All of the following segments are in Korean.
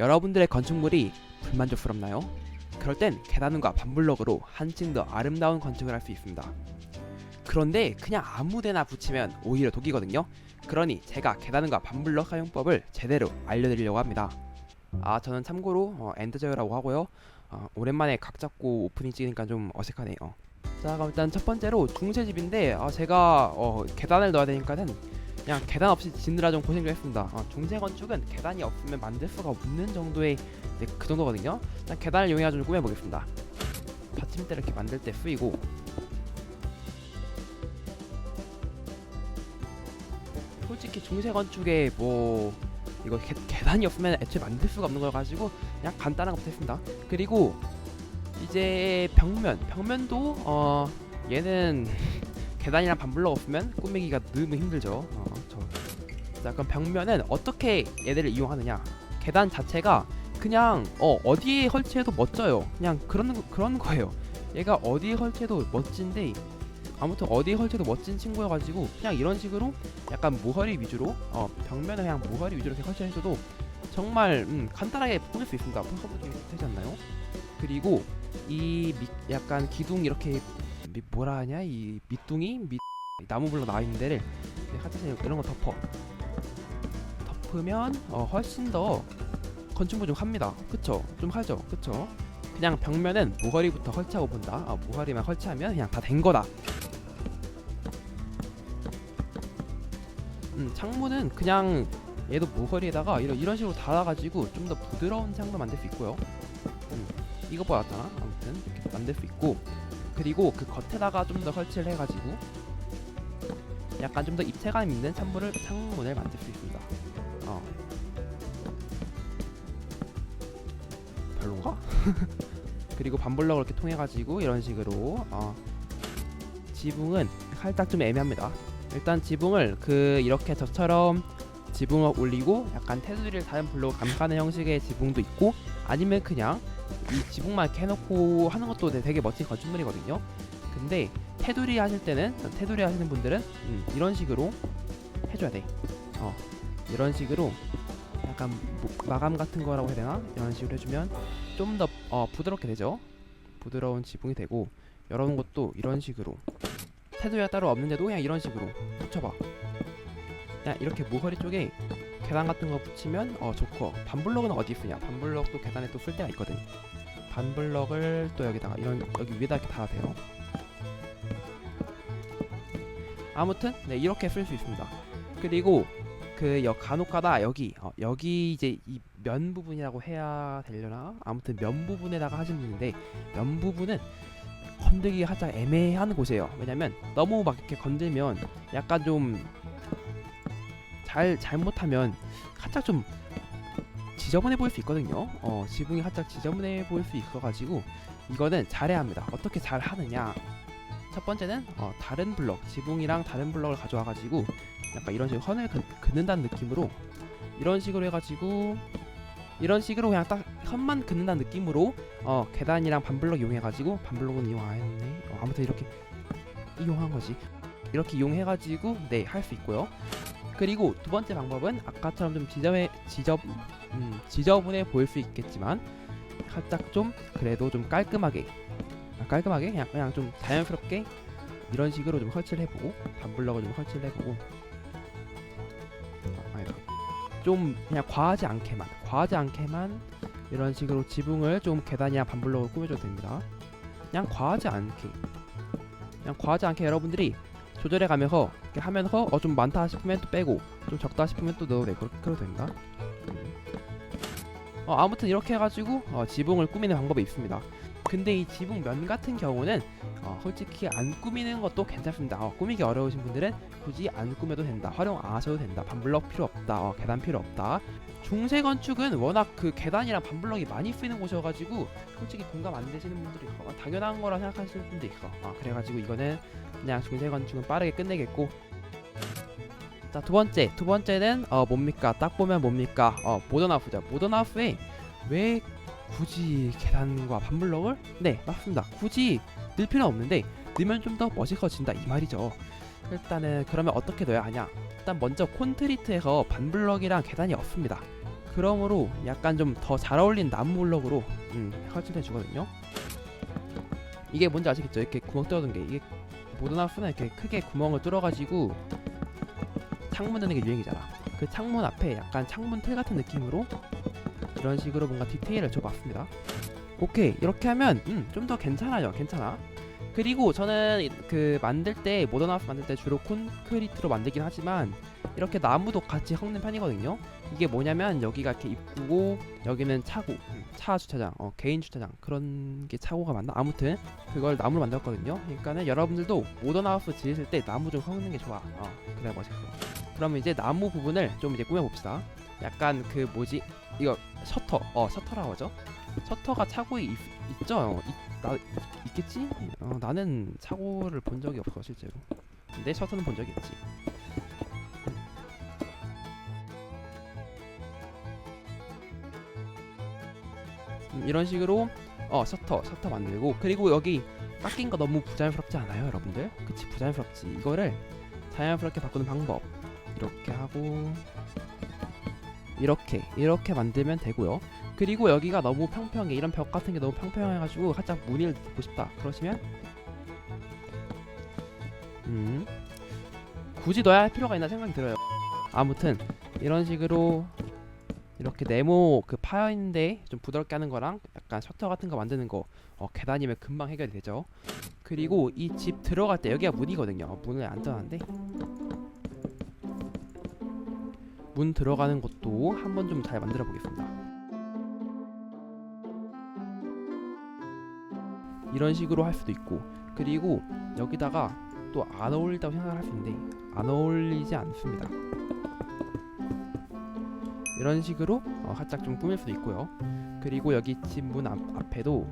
여러분들의 건축물이 불만족스럽나요? 그럴 땐 계단과 반블럭으로 한층 더 아름다운 건축을 할 수 있습니다. 그런데 그냥 아무데나 붙이면 오히려 독이거든요. 그러니 제가 계단과 반블럭 사용법을 제대로 알려드리려고 합니다. 아 저는 참고로 어, 엔드저라고 하고요. 어, 오랜만에 각 잡고 오프닝 찍으니까 좀 어색하네요. 자 그럼 일단 첫 번째로 중세집인데 아, 제가 어, 계단을 넣어야 되니까는 그냥 계단 없이 짓느라 좀 고생 좀 했습니다. 어, 중세 건축은 계단이 없으면 만들 수가 없는 정도의 네, 그 정도거든요. 일단 계단을 이용해가지고 꾸며보겠습니다. 받침대를 이렇게 만들 때 쓰이고 솔직히 중세 건축에 뭐 이거 계, 계단이 없으면 애초에 만들 수가 없는 걸 가지고 그냥 간단한 것부터 했습니다. 그리고 이제 벽면, 벽면도 어 얘는 계단이랑 반블럭 없으면 꾸미기가 너무 힘들죠. 어, 저. 자 그럼 벽면은 어떻게 얘들을 이용하느냐? 계단 자체가 그냥 어 어디에 설치해도 멋져요. 그냥 그런 거- 그런 거예요. 얘가 어디에 설치해도 멋진데 아무튼 어디에 설치해도 멋진 친구여가지고 그냥 이런 식으로 약간 모서리 위주로 어 벽면을 그냥 모서리 위주로 이렇게 설치해줘도 정말 음, 간단하게 꾸밀 수 있습니다. 풀커브도 되지 않나요? 그리고 이 밑, 약간 기둥 이렇게 미- 뭐라 하냐 이 밑둥이 밑 나무 불러 나와 있는 데를 하여튼 이런 거 덮어 덮으면 어, 훨씬 더 건축물 좀 합니다. 그쵸? 좀 하죠. 그쵸? 그냥 벽면은 모서리부터 설치하고 본다. 어, 모서리만 설치하면 그냥 다 된 거다. 음, 창문은 그냥 얘도 모서리에다가 이런, 이런 식으로 달아가지고 좀 더 부드러운 창도 만들 수 있고요. 음, 이거 보았잖아. 아무튼 이렇게 만들 수 있고 그리고 그 겉에다가 좀 더 설치를 해가지고 약간 좀 더 입체감 있는 창문을 창문을 만들 수 있습니다. 별론가? 그리고 반블럭을 이렇게 통해 가지고 이런 식으로 어. 지붕은 살짝 좀 애매합니다. 일단 지붕을 그 이렇게 저처럼 지붕을 올리고 약간 테두리를 다른 블록 감싸는 형식의 지붕도 있고 아니면 그냥 이 지붕만 이렇게 해놓고 하는 것도 되게 멋진 건축물이거든요. 근데 테두리 하실 때는 테두리 하시는 분들은 음, 이런 식으로 해줘야 돼. 어 이런 식으로 약간 뭐- 마감 같은 거라고 해야 되나? 이런 식으로 해주면 좀 더 어, 부드럽게 되죠. 부드러운 지붕이 되고 이런 것도 이런 식으로 테두리가 따로 없는데도 그냥 이런 식으로 붙여봐. 그냥 이렇게 모서리 쪽에 계단 같은 거 붙이면 어 좋고 반블럭은 어디 쓰냐? 반블럭도 계단에 또 쓸 때가 있거든. 반블럭을 또 여기다가 이런 여기 위에다 이렇게 달아도 돼요. 아무튼 네 이렇게 쓸 수 있습니다. 그리고 그 여, 간혹가다 여기 어, 여기 이제 이 면 부분이라고 해야 되려나? 아무튼 면 부분에다가 하신 분인데 면 부분은 건들기 살짝 애매한 곳이에요. 왜냐면 너무 막 이렇게 건들면 약간 좀 잘 잘못하면 살짝 좀 지저분해 보일 수 있거든요. 어 지붕이 살짝 지저분해 보일 수 있어 가지고 이거는 잘해야 합니다. 어떻게 잘 하느냐? 첫 번째는 어, 다른 블럭 지붕이랑 다른 블럭을 가져와 가지고 약간 이런 식으로 선을 긋, 긋는다는 느낌으로 이런 식으로 해가지고 이런 식으로 그냥 딱 선만 긋는다는 느낌으로 어 계단이랑 반블럭 이용해가지고 반블럭은 이용 안 했네. 어, 아무튼 이렇게 이용한 거지. 이렇게 이용해가지고 네 할 수 있고요. 그리고 두 번째 방법은 아까처럼 좀 지저해 지저 음, 지저분해 보일 수 있겠지만 살짝 좀 그래도 좀 깔끔하게 아, 깔끔하게? 그냥 그냥 좀 자연스럽게 이런 식으로 좀 설치를 해보고 반블럭을 좀 설치를 해보고 좀 그냥 과하지 않게만 과하지 않게만 이런 식으로 지붕을 좀 계단이나 반블럭으로 꾸며줘도 됩니다 그냥 과하지 않게 그냥 과하지 않게 여러분들이 조절해 가면서 이렇게 하면서 어 좀 많다 싶으면 또 빼고 좀 적다 싶으면 또 넣어도 되고 그렇게 해도 됩니다 음. 어 아무튼 이렇게 해가지고 어, 지붕을 꾸미는 방법이 있습니다 근데 이 지붕 면 같은 경우는 어, 솔직히 안 꾸미는 것도 괜찮습니다. 어, 꾸미기 어려우신 분들은 굳이 안 꾸며도 된다. 활용 안 하셔도 된다. 반블럭 필요 없다. 어, 계단 필요 없다. 중세 건축은 워낙 그 계단이랑 반블럭이 많이 쓰이는 곳이어가지고 솔직히 공감 안 되시는 분들이 있어. 어, 당연한 거라 생각하시는 분도 있어. 어, 그래가지고 이거는 그냥 중세 건축은 빠르게 끝내겠고. 자 두 번째 두 번째는 어 뭡니까 딱 보면 뭡니까 어 모던 하우스죠 모던 하우스에 왜 굳이 계단과 반블럭을 네 맞습니다 굳이 넣을 필요 없는데 넣으면 좀 더 멋있어진다 이 말이죠 일단은 그러면 어떻게 넣어야 하냐 일단 먼저 콘트리트에서 반블럭이랑 계단이 없습니다 그러므로 약간 좀 더 잘 어울리는 나무 블럭으로 음, 설치해 주거든요. 이게 뭔지 아시겠죠? 이렇게 구멍 뚫어둔 게 이게 모든 하우스는 이렇게 크게 구멍을 뚫어가지고 창문 넣는 게 유행이잖아. 그 창문 앞에 약간 창문 틀 같은 느낌으로 이런 식으로 뭔가 디테일을 줘봤습니다. 오케이 이렇게 하면 음, 좀 더 괜찮아요. 괜찮아. 그리고 저는 그 만들 때 모던 하우스 만들 때 주로 콘크리트로 만들긴 하지만 이렇게 나무도 같이 섞는 편이거든요. 이게 뭐냐면 여기가 이렇게 입구고 여기는 차고 음, 차 주차장 어, 개인 주차장 그런 게 차고가 맞나 아무튼 그걸 나무로 만들었거든요 그러니까는 여러분들도 모던 하우스 지으실 때 나무 좀 섞는 게 좋아 어 그래 멋있어 그러면 이제 나무 부분을 좀 이제 꾸며봅시다 약간 그 뭐지? 이거 셔터. 어 셔터라고 하죠? 셔터가 차고에 있, 있죠? 어, 있, 나, 있겠지? 어, 나는 차고를 본 적이 없어 실제로. 근데 셔터는 본 적이 있지. 음, 이런 식으로 어 셔터 셔터 만들고. 그리고 여기 깎인 거 너무 부자연스럽지 않아요 여러분들? 그치? 부자연스럽지. 이거를 자연스럽게 바꾸는 방법. 이렇게 하고 이렇게 이렇게 만들면 되고요. 그리고 여기가 너무 평평해. 이런 벽 같은 게 너무 평평해가지고 살짝 무늬를 넣고 싶다. 그러시면 음 굳이 넣어야 할 필요가 있나 생각이 들어요. 아무튼 이런 식으로 이렇게 네모 그 파여 있는데 좀 부드럽게 하는 거랑 약간 셔터 같은 거 만드는 거 어, 계단이면 금방 해결이 되죠. 그리고 이 집 들어갈 때 여기가 문이거든요. 어, 문을 안 떠났는데 문 들어가는 것도 한번 좀 잘 만들어 보겠습니다. 이런 식으로 할 수도 있고 그리고 여기다가 또 안 어울린다고 생각을 할 수 있는데 안 어울리지 않습니다. 이런 식으로 어, 살짝 좀 꾸밀 수도 있고요. 그리고 여기 집 문 앞에도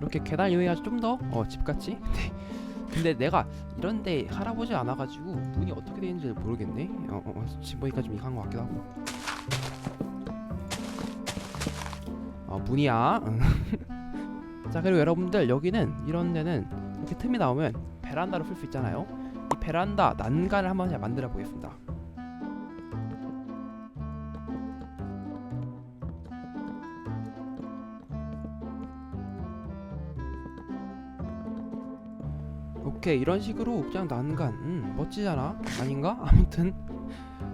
이렇게 계단 이용해서 좀더 어, 집같이. 근데 내가 이런데 할아버지 안 와가지고 문이 어떻게 되는지 모르겠네. 어, 어, 어, 지금 보니까 좀 이상한 것 같기도 하고. 어, 문이야. 자 그리고 여러분들 여기는 이런 데는 이렇게 틈이 나오면 베란다로 쓸 수 있잖아요. 이 베란다 난간을 한번 잘 만들어 보겠습니다. 오케이 이런 식으로 그냥 난간 음 멋지잖아. 아닌가? 아무튼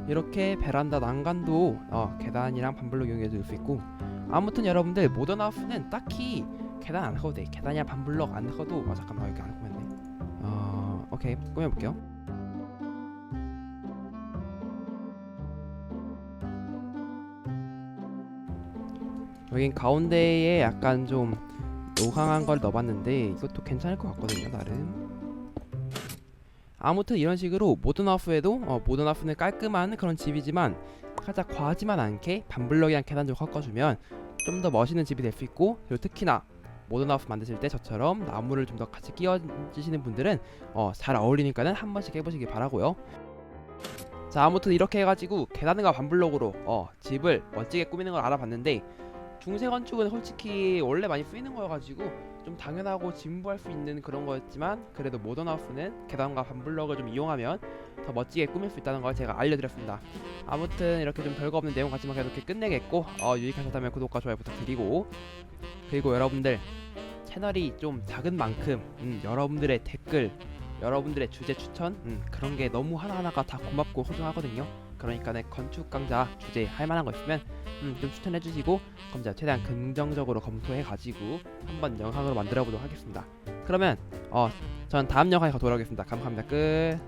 이렇게 베란다 난간도 어, 계단이랑 반블록 이용해서 넣을 수 있고. 아무튼 여러분들 모던 하우스는 딱히 계단 안 넣어도 돼. 계단이랑 반블록 안 넣어도 어 잠깐만 여기 안 꾸몄네 어 오케이. 꾸며볼게요. 여긴 가운데에 약간 좀 노강한 걸 넣어봤는데 이것도 괜찮을 것 같거든요 나름 아무튼 이런 식으로 모던하우스에도 어, 모던하우스는 깔끔한 그런 집이지만 살짝 과하지만 않게 반블럭이랑 계단 좀 섞어주면 좀 더 멋있는 집이 될 수 있고 그리고 특히나 모던하우스 만드실 때 저처럼 나무를 좀 더 같이 끼워주시는 분들은 어, 잘 어울리니까는 한 번씩 해보시기 바라고요. 자 아무튼 이렇게 해가지고 계단과 반블럭으로 어, 집을 멋지게 꾸미는 걸 알아봤는데 중세 건축은 솔직히 원래 많이 쓰이는 거여가지고 좀 당연하고 진부할 수 있는 그런 거였지만 그래도 모던하우스는 계단과 반블럭을 좀 이용하면 더 멋지게 꾸밀 수 있다는 걸 제가 알려드렸습니다. 아무튼 이렇게 좀 별거 없는 내용 같지만 그래도 이렇게 끝내겠고 어, 유익하셨다면 구독과 좋아요 부탁드리고 그리고 여러분들 채널이 좀 작은 만큼 음, 여러분들의 댓글 여러분들의 주제 추천 음, 그런 게 너무 하나하나가 다 고맙고 소중하거든요. 그러니까 내 건축 강좌 주제 할 만한 거 있으면 음, 좀 추천해 주시고 제가 최대한 긍정적으로 검토해 가지고 한번 영상으로 만들어 보도록 하겠습니다. 그러면 어, 전 다음 영상에 돌아오겠습니다. 감사합니다. 끝.